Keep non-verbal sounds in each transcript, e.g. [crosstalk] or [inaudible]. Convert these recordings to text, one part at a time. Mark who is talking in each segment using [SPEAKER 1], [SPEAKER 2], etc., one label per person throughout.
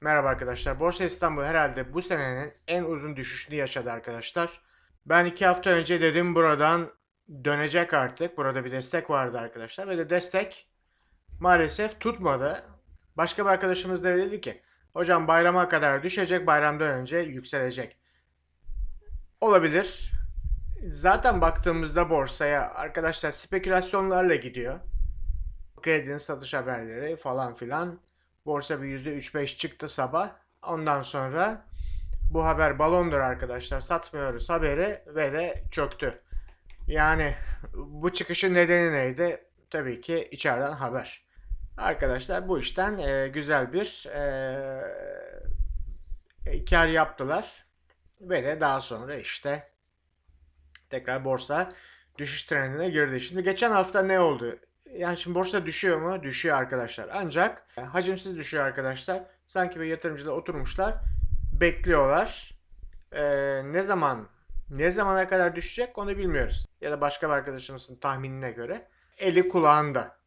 [SPEAKER 1] Merhaba arkadaşlar. Borsa İstanbul herhalde bu senenin en uzun düşüşünü yaşadı arkadaşlar. Ben iki hafta önce dedim buradan dönecek artık. Burada bir destek vardı arkadaşlar. Ve de destek maalesef tutmadı. Başka bir arkadaşımız da dedi ki hocam bayrama kadar düşecek bayramdan önce yükselecek. Olabilir. Zaten baktığımızda borsaya arkadaşlar spekülasyonlarla gidiyor. Kredinin satış haberleri falan filan. Borsa bir %3-5 çıktı sabah. Ondan sonra bu haber balondur arkadaşlar. Satmıyoruz haberi ve de çöktü. Yani bu çıkışın nedeni neydi? Tabii ki içeriden haber. Arkadaşlar bu işten e, güzel bir e, kar yaptılar. Ve de daha sonra işte tekrar borsa düşüş trendine girdi. Şimdi geçen hafta ne oldu? Yani şimdi borsa düşüyor mu? Düşüyor arkadaşlar. Ancak e, hacimsiz düşüyor arkadaşlar. Sanki bir yatırımcılar oturmuşlar. Bekliyorlar. Ee, ne zaman ne zamana kadar düşecek onu bilmiyoruz. Ya da başka bir arkadaşımızın tahminine göre. Eli kulağında.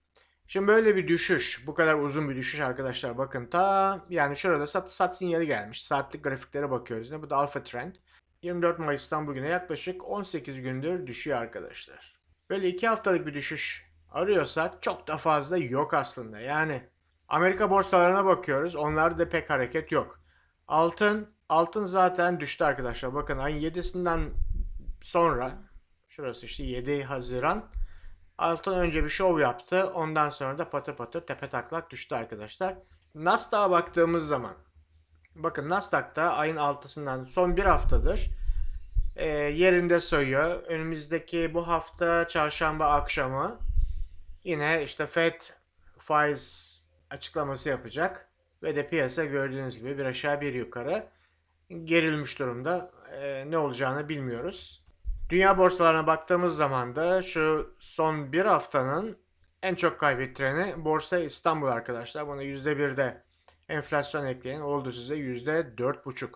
[SPEAKER 1] Şimdi böyle bir düşüş, bu kadar uzun bir düşüş arkadaşlar bakın ta yani şurada sat, sat sinyali gelmiş. Saatlik grafiklere bakıyoruz. Ne bu da alfa trend. 24 Mayıs'tan bugüne yaklaşık 18 gündür düşüyor arkadaşlar. Böyle 2 haftalık bir düşüş arıyorsak çok da fazla yok aslında. Yani Amerika borsalarına bakıyoruz. Onlarda pek hareket yok. Altın altın zaten düştü arkadaşlar. Bakın ayın 7'sinden sonra şurası işte 7 Haziran altın önce bir şov yaptı. Ondan sonra da patır patır tepe taklak düştü arkadaşlar. Nasdaq'a baktığımız zaman bakın Nasdaq'ta ayın 6'sından son bir haftadır e, yerinde sayıyor. Önümüzdeki bu hafta çarşamba akşamı Yine işte Fed faiz açıklaması yapacak ve de piyasa gördüğünüz gibi bir aşağı bir yukarı gerilmiş durumda. Ee, ne olacağını bilmiyoruz. Dünya borsalarına baktığımız zaman da şu son bir haftanın en çok kaybettireni Borsa İstanbul arkadaşlar. Buna %1 de enflasyon ekleyin oldu size %4,5.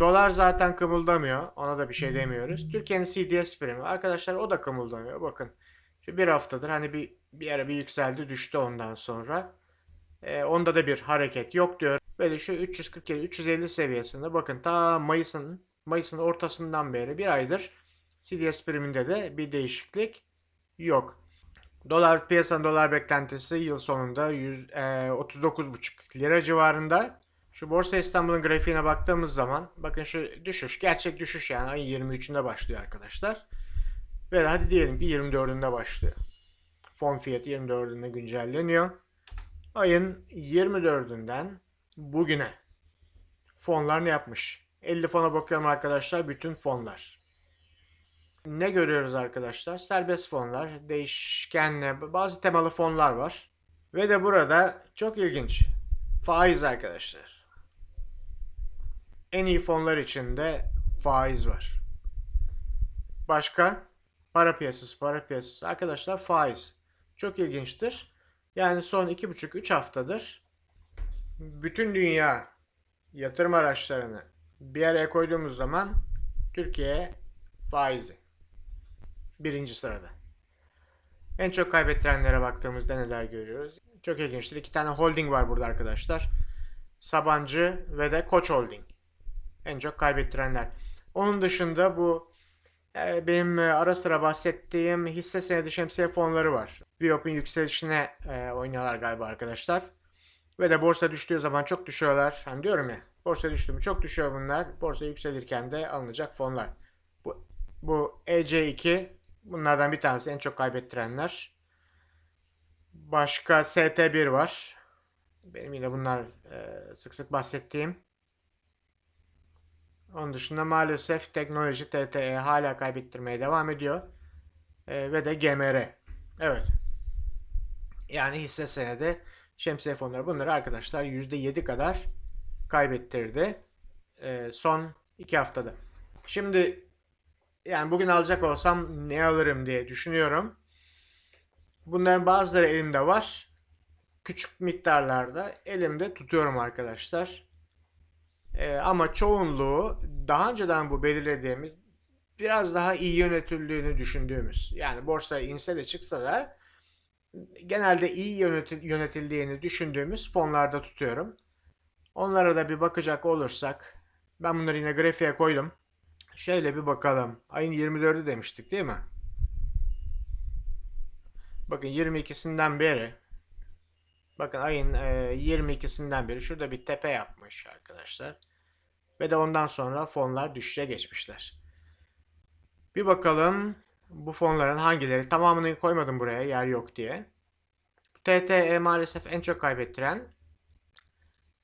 [SPEAKER 1] Dolar zaten kımıldamıyor. Ona da bir şey demiyoruz. Türkiye'nin CDS primi arkadaşlar o da kımıldamıyor. Bakın şu bir haftadır hani bir bir ara bir yükseldi düştü ondan sonra. E, onda da bir hareket yok diyor. Böyle şu 347 350 seviyesinde bakın ta Mayıs'ın Mayıs'ın ortasından beri bir aydır CDS priminde de bir değişiklik yok. Dolar piyasanın dolar beklentisi yıl sonunda 100, e, 39,5 lira civarında. Şu Borsa İstanbul'un grafiğine baktığımız zaman bakın şu düşüş gerçek düşüş yani ayın 23'ünde başlıyor arkadaşlar. Ve hadi diyelim ki 24'ünde başlıyor. Fon fiyatı 24'ünde güncelleniyor. Ayın 24'ünden bugüne fonlar ne yapmış? 50 fona bakıyorum arkadaşlar. Bütün fonlar. Ne görüyoruz arkadaşlar? Serbest fonlar, değişkenle bazı temalı fonlar var. Ve de burada çok ilginç. Faiz arkadaşlar. En iyi fonlar içinde faiz var. Başka? Para piyasası, para piyasası. Arkadaşlar faiz. Çok ilginçtir. Yani son 2,5-3 haftadır bütün dünya yatırım araçlarını bir araya koyduğumuz zaman Türkiye faizi. Birinci sırada. En çok kaybettirenlere baktığımızda neler görüyoruz? Çok ilginçtir. İki tane holding var burada arkadaşlar. Sabancı ve de Koç Holding. En çok kaybettirenler. Onun dışında bu benim e, ara sıra bahsettiğim hisse senedi şemsiye fonları var. Viop'un yükselişine e, oynuyorlar galiba arkadaşlar. Ve de borsa düştüğü zaman çok düşüyorlar. Hani diyorum ya borsa düştü mü çok düşüyor bunlar. Borsa yükselirken de alınacak fonlar. Bu, bu EC2 bunlardan bir tanesi en çok kaybettirenler. Başka ST1 var. Benim yine bunlar e, sık sık bahsettiğim. Onun dışında maalesef teknoloji TTE hala kaybettirmeye devam ediyor. E, ve de GMR. Evet. Yani hisse senedi şemsiye fonları bunları arkadaşlar %7 kadar kaybettirdi. E, son 2 haftada. Şimdi yani bugün alacak olsam ne alırım diye düşünüyorum. Bunların bazıları elimde var. Küçük miktarlarda elimde tutuyorum arkadaşlar. Ee, ama çoğunluğu daha önceden bu belirlediğimiz biraz daha iyi yönetildiğini düşündüğümüz yani borsa inse de çıksa da genelde iyi yönetil, yönetildiğini düşündüğümüz fonlarda tutuyorum. Onlara da bir bakacak olursak ben bunları yine grafiğe koydum. Şöyle bir bakalım. Ayın 24'ü demiştik değil mi? Bakın 22'sinden beri bakın ayın e, 22'sinden beri şurada bir tepe yapmış arkadaşlar. Ve de ondan sonra fonlar düşüşe geçmişler. Bir bakalım bu fonların hangileri tamamını koymadım buraya yer yok diye. TTE maalesef en çok kaybettiren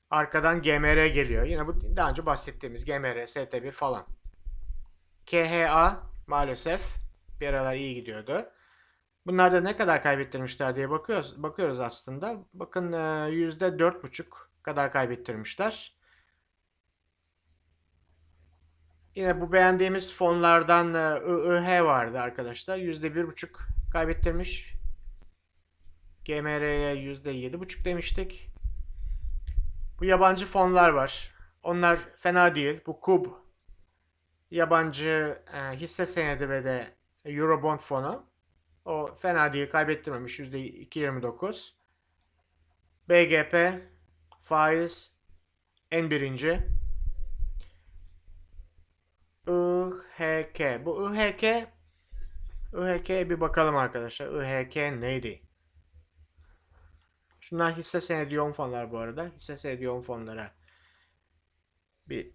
[SPEAKER 1] arkadan GMR geliyor. Yine bu daha önce bahsettiğimiz GMR, ST1 falan. KHA maalesef bir aralar iyi gidiyordu. Bunlar da ne kadar kaybettirmişler diye bakıyoruz, bakıyoruz aslında. Bakın e, %4,5 kadar kaybettirmişler. Yine bu beğendiğimiz fonlardan e, IIH vardı arkadaşlar. %1,5 kaybettirmiş. GMR'ye %7,5 demiştik. Bu yabancı fonlar var. Onlar fena değil. Bu KUB yabancı e, hisse senedi ve de Eurobond fonu. O fena değil. Kaybettirmemiş. %2.29. BGP faiz en birinci. IHK. Bu IHK IHK'ye bir bakalım arkadaşlar. IHK neydi? Şunlar hisse senedi yoğun fonlar bu arada. Hisse senedi yoğun fonlara bir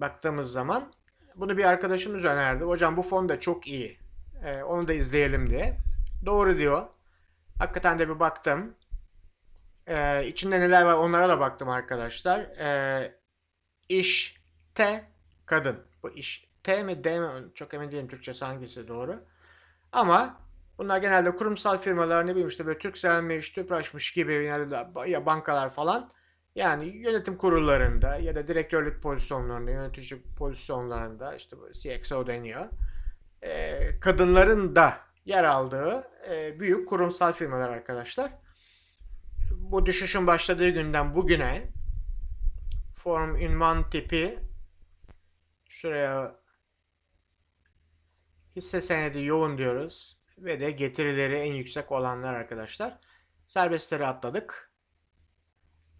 [SPEAKER 1] baktığımız zaman bunu bir arkadaşımız önerdi. Hocam bu fon da çok iyi. Ee, onu da izleyelim diye. Doğru diyor. Hakikaten de bir baktım. Ee, içinde neler var onlara da baktım arkadaşlar. Ee, iş T kadın. Bu iş T mi D mi çok emin değilim Türkçesi hangisi doğru. Ama bunlar genelde kurumsal firmalar ne bileyim işte böyle Turkcell'miş, Tüpraş'mış gibi ya bankalar falan. Yani yönetim kurullarında ya da direktörlük pozisyonlarında, yönetici pozisyonlarında işte CXO deniyor. Ee, kadınların da yer aldığı e, büyük kurumsal firmalar arkadaşlar. Bu düşüşün başladığı günden bugüne form ünvan tipi şuraya hisse senedi yoğun diyoruz ve de getirileri en yüksek olanlar arkadaşlar. Serbestleri atladık.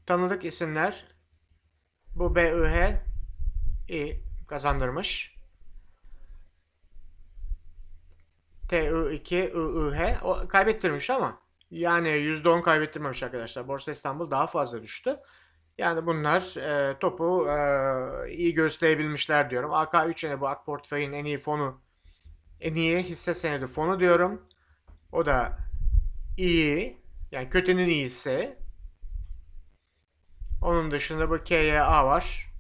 [SPEAKER 1] Tanıdık isimler bu iyi kazandırmış. TI2 IIH o kaybettirmiş ama yani %10 kaybettirmemiş arkadaşlar. Borsa İstanbul daha fazla düştü. Yani bunlar e, topu e, iyi gösterebilmişler diyorum. AK3 yine bu AK Portföy'ün en iyi fonu, en iyi hisse senedi fonu diyorum. O da iyi. Yani kötünün iyisi. Onun dışında bu KYA var.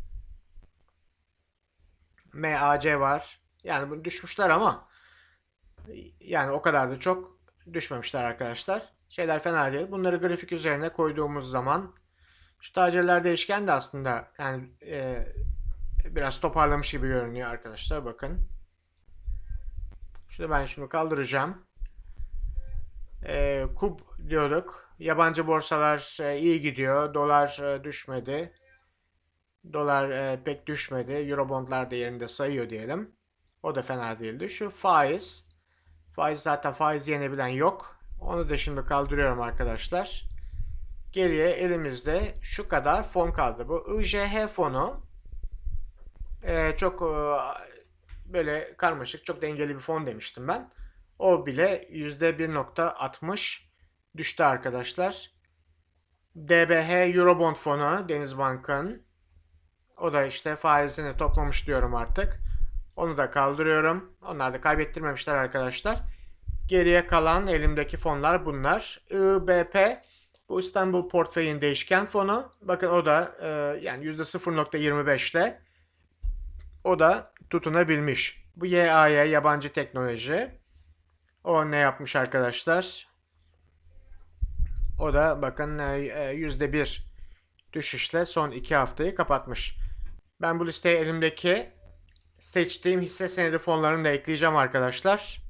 [SPEAKER 1] MAC var. Yani bu düşmüşler ama yani o kadar da çok düşmemişler arkadaşlar. Şeyler fena değil. Bunları grafik üzerine koyduğumuz zaman şu tacirler değişken de aslında yani e, biraz toparlamış gibi görünüyor arkadaşlar. Bakın. Şunu ben şimdi kaldıracağım. E, kub diyorduk. Yabancı borsalar e, iyi gidiyor. Dolar e, düşmedi. Dolar e, pek düşmedi. Eurobondlar da yerinde sayıyor diyelim. O da fena değildi. Şu faiz. Faiz zaten faiz yenebilen yok. Onu da şimdi kaldırıyorum arkadaşlar. Geriye elimizde şu kadar fon kaldı. Bu IJH fonu e, çok e, böyle karmaşık, çok dengeli bir fon demiştim ben. O bile %1.60 düştü arkadaşlar. DBH Eurobond fonu Denizbank'ın o da işte faizini toplamış diyorum artık. Onu da kaldırıyorum. Onlar da kaybettirmemişler arkadaşlar. Geriye kalan elimdeki fonlar bunlar. IBP bu İstanbul portföyün değişken fonu. Bakın o da e, yani %0.25 ile o da tutunabilmiş. Bu YAY yabancı teknoloji. O ne yapmış arkadaşlar? O da bakın %1 düşüşle son 2 haftayı kapatmış. Ben bu listeye elimdeki seçtiğim hisse senedi fonlarını da ekleyeceğim arkadaşlar.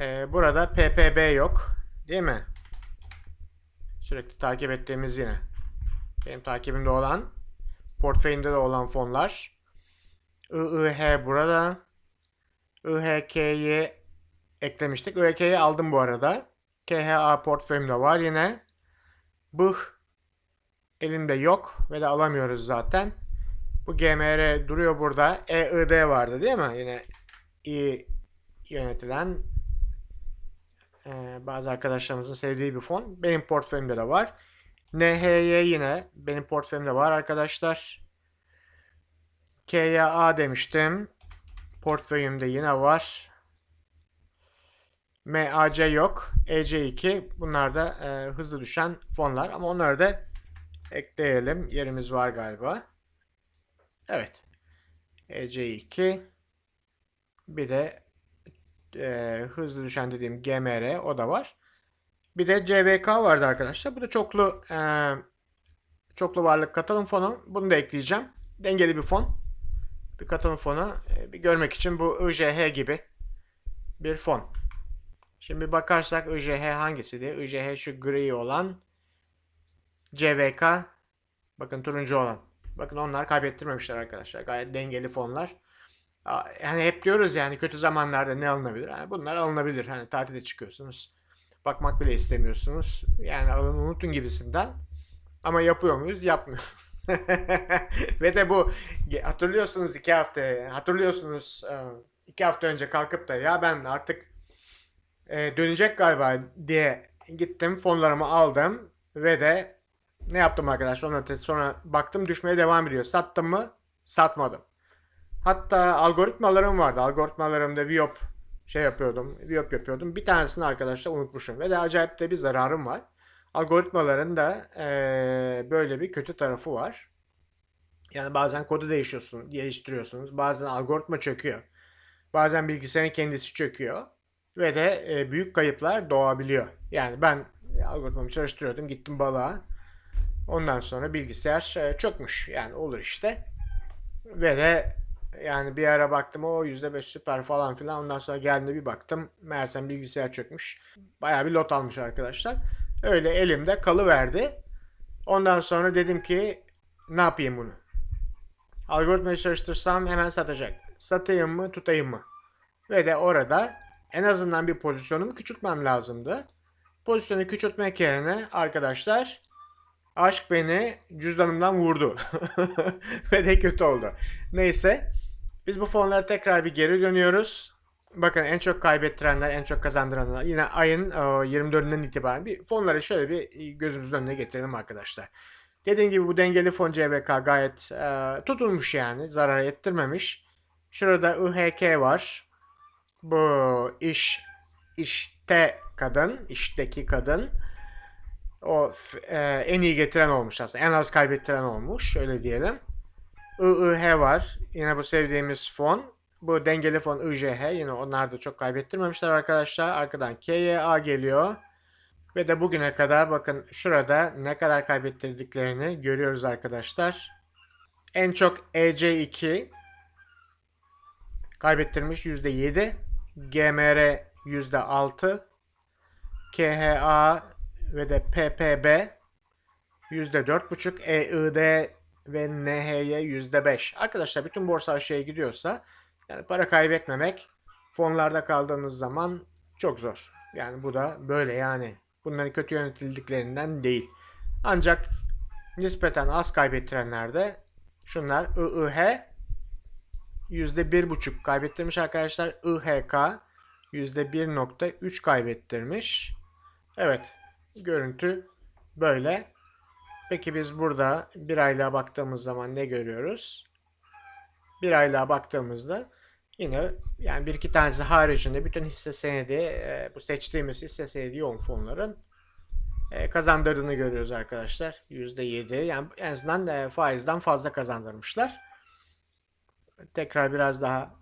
[SPEAKER 1] Ee, burada PPB yok. Değil mi? Sürekli takip ettiğimiz yine. Benim takibimde olan. Portföyümde de olan fonlar. IIH burada. IHK'yi eklemiştik. IHK'yi aldım bu arada. KHA portföyümde var yine. Bıh elimde yok ve de alamıyoruz zaten. Bu GMR duruyor burada. EID vardı değil mi? Yine iyi yönetilen e, bazı arkadaşlarımızın sevdiği bir fon. Benim portföyümde de var. NHY yine benim portföyümde var arkadaşlar. KYA demiştim. Portföyümde yine var. MAC yok. EC2 bunlar da e, hızlı düşen fonlar ama onları da ekleyelim. Yerimiz var galiba. Evet. EC2 bir de e, hızlı düşen dediğim GMR o da var. Bir de CVK vardı arkadaşlar. Bu da çoklu e, çoklu varlık katılım fonu. Bunu da ekleyeceğim. Dengeli bir fon. Bir katılım fonu. E, bir görmek için bu IJH gibi bir fon. Şimdi bakarsak IJH hangisiydi? IJH şu gri olan. CVK bakın turuncu olan. Bakın onlar kaybettirmemişler arkadaşlar. Gayet dengeli fonlar. Yani hep diyoruz yani kötü zamanlarda ne alınabilir? Yani bunlar alınabilir. Hani tatile çıkıyorsunuz. Bakmak bile istemiyorsunuz. Yani alın unutun gibisinden. Ama yapıyor muyuz? Yapmıyoruz. [laughs] Ve de bu hatırlıyorsunuz iki hafta hatırlıyorsunuz e, iki hafta önce kalkıp da ya ben artık e, dönecek galiba diye gittim fonlarımı aldım ve de ne yaptım arkadaşlar sonra, sonra baktım düşmeye devam ediyor. Sattım mı? Satmadım. Hatta algoritmalarım vardı. Algoritmalarımda Viop şey yapıyordum. Viop yapıyordum. Bir tanesini arkadaşlar unutmuşum. Ve de acayip de bir zararım var. Algoritmaların da eee, böyle bir kötü tarafı var. Yani bazen kodu değişiyorsunuz, değiştiriyorsunuz. Bazen algoritma çöküyor. Bazen bilgisayarın kendisi çöküyor. Ve de e, büyük kayıplar doğabiliyor. Yani ben algoritmamı çalıştırıyordum. Gittim balığa. Ondan sonra bilgisayar e, çökmüş. Yani olur işte. Ve de yani bir ara baktım o %5 süper falan filan. Ondan sonra geldiğinde bir baktım. Meğersem bilgisayar çökmüş. Bayağı bir lot almış arkadaşlar. Öyle elimde kalıverdi. Ondan sonra dedim ki ne yapayım bunu? Algoritmayı çalıştırsam hemen satacak. Satayım mı tutayım mı? Ve de orada en azından bir pozisyonumu küçültmem lazımdı. Pozisyonu küçültmek yerine arkadaşlar aşk beni cüzdanımdan vurdu. [laughs] Ve de kötü oldu. Neyse biz bu fonlara tekrar bir geri dönüyoruz. Bakın en çok kaybettirenler, en çok kazandıranlar. Yine ayın e, 24'ünden itibaren bir fonları şöyle bir gözümüzün önüne getirelim arkadaşlar. Dediğim gibi bu dengeli fon CVK gayet e, tutulmuş yani. Zarar ettirmemiş. Şurada IHK var. Bu iş işte kadın, işteki kadın. O e, en iyi getiren olmuş aslında. En az kaybettiren olmuş. Öyle diyelim. IIH var. Yine bu sevdiğimiz fon. Bu dengeli fon IJH. Yine onlar da çok kaybettirmemişler arkadaşlar. Arkadan KYA geliyor. Ve de bugüne kadar bakın şurada ne kadar kaybettirdiklerini görüyoruz arkadaşlar. En çok EC2 kaybettirmiş %7. GMR %6. KHA ve de PPB %4,5. EID ve NHY %5. Arkadaşlar bütün borsa aşağıya gidiyorsa yani para kaybetmemek fonlarda kaldığınız zaman çok zor. Yani bu da böyle yani. Bunların kötü yönetildiklerinden değil. Ancak nispeten az kaybettirenlerde şunlar IIH %1,5 kaybettirmiş arkadaşlar. IHK %1,3 kaybettirmiş. Evet. Görüntü böyle. Peki biz burada bir aylığa baktığımız zaman ne görüyoruz? Bir aylığa baktığımızda yine yani bir iki tanesi haricinde bütün hisse senedi e, bu seçtiğimiz hisse senedi yoğun fonların e, kazandırdığını görüyoruz arkadaşlar. %7 yani en azından e, faizden fazla kazandırmışlar. Tekrar biraz daha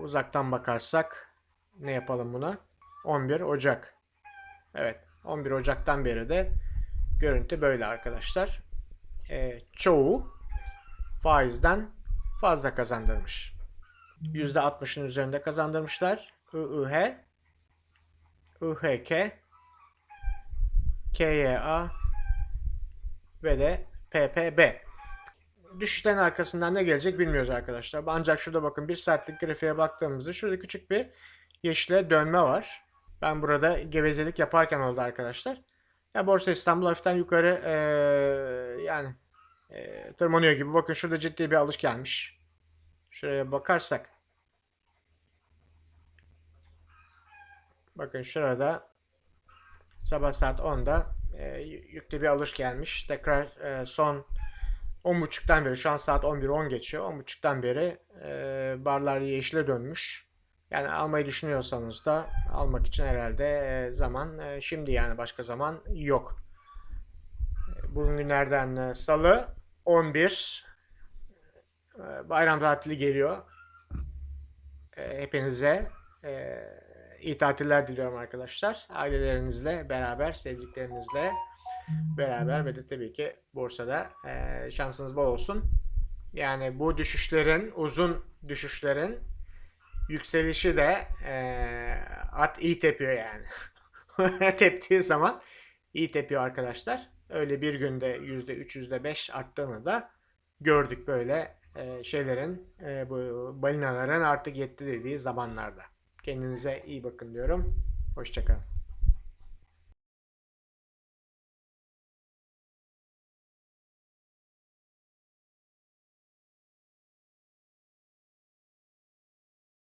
[SPEAKER 1] uzaktan bakarsak ne yapalım buna? 11 Ocak. Evet 11 Ocak'tan beri de görüntü böyle arkadaşlar. E, çoğu faizden fazla kazandırmış. %60'ın üzerinde kazandırmışlar. IIH, IHK, KYA ve de PPB. Düşüşlerin arkasından ne gelecek bilmiyoruz arkadaşlar. Ancak şurada bakın bir saatlik grafiğe baktığımızda şurada küçük bir yeşile dönme var. Ben burada gevezelik yaparken oldu arkadaşlar. Ya Borsa İstanbul hafiften yukarı eee, yani eee, tırmanıyor gibi. Bakın şurada ciddi bir alış gelmiş. Şuraya bakarsak. Bakın şurada sabah saat 10'da eee, yüklü bir alış gelmiş. Tekrar eee, son 10.30'dan beri şu an saat 11.10 geçiyor. 10.30'dan beri eee, barlar yeşile dönmüş. Yani almayı düşünüyorsanız da almak için herhalde eee, zaman eee, şimdi yani başka zaman yok. Bugün günlerden e, salı 11 e, bayram tatili geliyor. E, Hepinize e, iyi tatiller diliyorum arkadaşlar. Ailelerinizle beraber, sevdiklerinizle beraber ve de tabii ki borsada e, şansınız bol olsun. Yani bu düşüşlerin, uzun düşüşlerin yükselişi de e, at iyi tepiyor yani. [laughs] Teptiği zaman iyi tepiyor arkadaşlar. Öyle bir günde %3, %5 arttığını da gördük böyle e, şeylerin, e, bu balinaların artık yetti dediği zamanlarda. Kendinize iyi bakın diyorum. Hoşçakalın.